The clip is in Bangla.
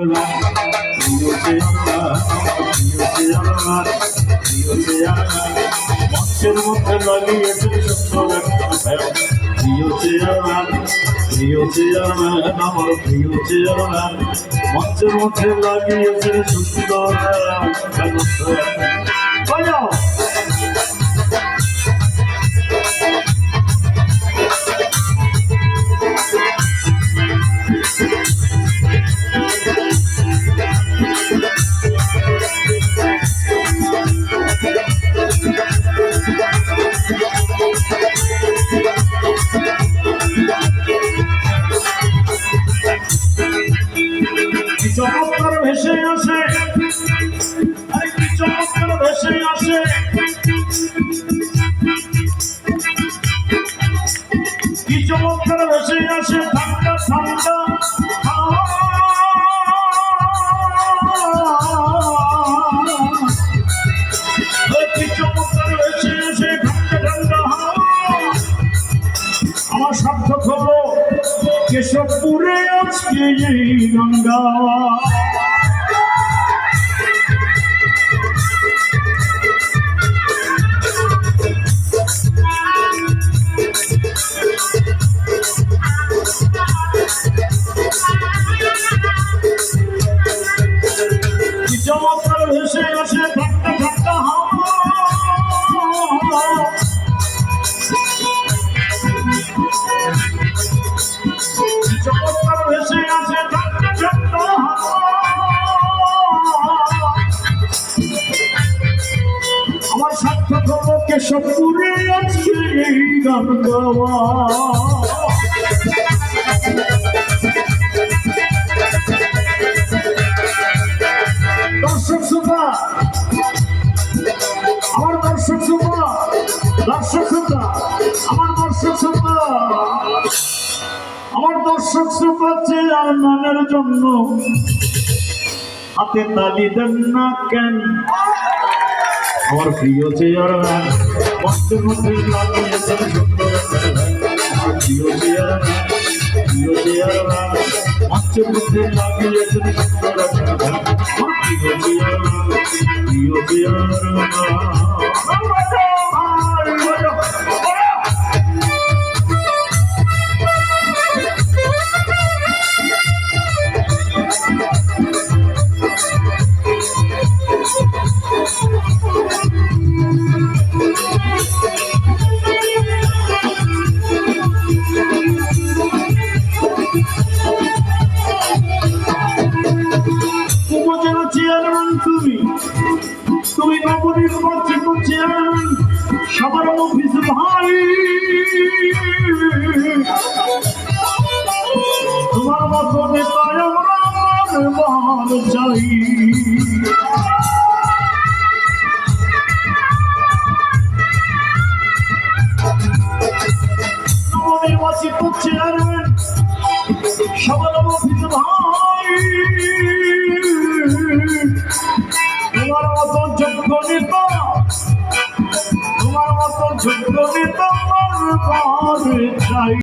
প্রিয় চেয়ারম্যান প্রিয় চেয়ারম্যান প্রিয় চেয়ারম্যান মঞ্চের মধ্যে লাগিয়েছে সুন্দর একটা ব্যাগ। প্রিয় চেয়ারম্যান প্রিয় চেয়ারম্যান আমার প্রিয় চেয়ারম্যান মঞ্চের মধ্যে লাগিয়েছে সুন্দর কি চমৎকার ভেসে আসে ঠান্ডা ঠান্ডা। আমার সার্থক হলো কেশবপুরে আজকে এই গঙ্গা। সার্থক কেশবপুরে আজকে এই গান গাওয়া দর্শক শ্রোতা আমার দর্শক শ্রোতা দর্শক আমার দর্শক শ্রোতা আমার দর্শক শ্রোতা চেয়ারম্যানের জন্য হাতে তালি দেন না কেন আমার প্রিয় একটা গান। আমার প্রিয় চেয়ারম্যান প্রিয় চেয়ারম্যান মঞ্চের মধ্যে লাগিয়েছেন প্রিয় চেয়ারম্যান প্রিয় চেয়ারম্যান ছিলেন সবার অফিস ভাই তোমার মতো নেতায় আমরা আমার চাই। নির্বাচিত চেয়ারম্যান সবার অফিস ভাই তোমার মতো যোগ্য নেতা তোমার মতো যোগ্য তোমার ঘরে চাই